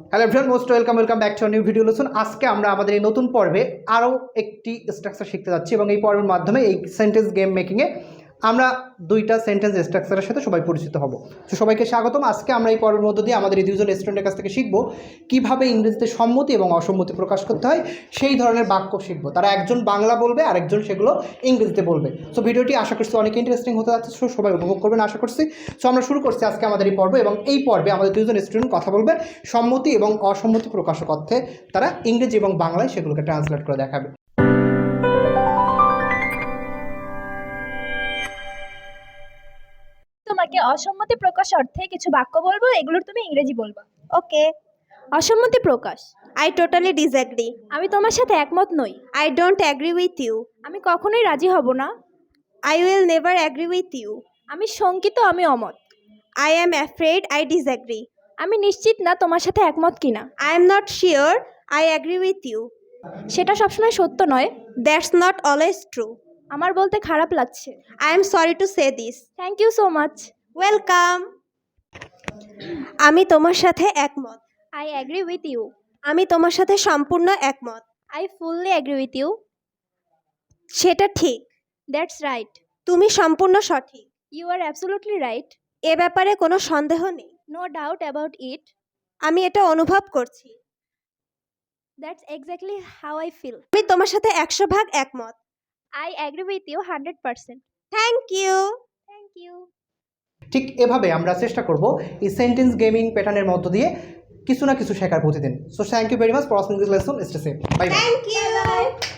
Hello everyone most welcome welcome back to new video lesson আজকে আমরা আমাদের এই নতুন পর্বে আরও একটি স্ট্রাকচার শিখতে যাচ্ছি এবং এই পর্বের মাধ্যমে এই সেন্টেন্স গেম মেকিংয়ে আমরা দুইটা সেন্টেন্স স্ট্রাকচারের সাথে সবাই পরিচিত হব। তো সবাইকে স্বাগতম। আজকে আমরা এই পর্বের মধ্য দিয়ে আমাদের এই দুজন স্টুডেন্টের কাছ থেকে শিখব কীভাবে ইংরেজিতে সম্মতি এবং অসম্মতি প্রকাশ করতে হয়, সেই ধরনের বাক্য শিখব। তারা একজন বাংলা বলবে আর একজন সেগুলো ইংরেজিতে বলবে। সো ভিডিওটি আশা করছি অনেক ইন্টারেস্টিং হতে যাচ্ছে সো সবাই উপভোগ করবেন আশা করছি। সো আমরা শুরু করছি আজকে আমাদের এই পর্ব এবং এই পর্বে আমাদের দুজন স্টুডেন্ট কথা বলবে, সম্মতি এবং অসম্মতি প্রকাশক অর্থে তারা ইংরেজি এবং বাংলায় সেগুলোকে ট্রান্সলেট করে দেখাবে। তোমাকে অসম্মতি প্রকাশ অর্থে কিছু বাক্য বলব? এগুলোর তুমি ইংরেজি বলবা। ওকে অসম্মতি প্রকাশ। আই টোটালি ডিসঅ্যাগ্রি আমি তোমার সাথে একমত নই। I don't agree with you আমি কখনোই রাজি হব না। I will never agree with you আমি শঙ্কিত আমি অমত। I am afraid I disagree আমি নিশ্চিত না তোমার সাথে একমত কিনা। I am not sure I agree with you সেটা সবসময় সত্য নয়। দ্যাটস নট অলওয়েজ ট্রু আমার বলতে খারাপ লাগছে। I am sorry to say this thank you so much welcome আমি তোমার সাথে একমত। আই অ্যাগ্রি উইথ ইউ আমি তোমার সাথে সম্পূর্ণ একমত। I fully agree with you সেটা ঠিক। দ্যাটস রাইট তুমি সম্পূর্ণ সঠিক। ইউ আর অ্যাবসোলুটলি রাইট এ ব্যাপারে কোনো সন্দেহ নেই। নো ডাউট অ্যাবাউট ইট আমি এটা অনুভব করছি। That's exactly how I feel আমি তোমার সাথে একশো ভাগ একমত। I agree with you hundred percent thank you thank you ঠিক এভাবে আমরা চেষ্টা করব এই সেন্টেন্স গেমিং প্যাটার্নের মধ্য দিয়ে কিছু না কিছু শেখার প্রতিদিন। So thank you very much for watching lesson stay safe bye you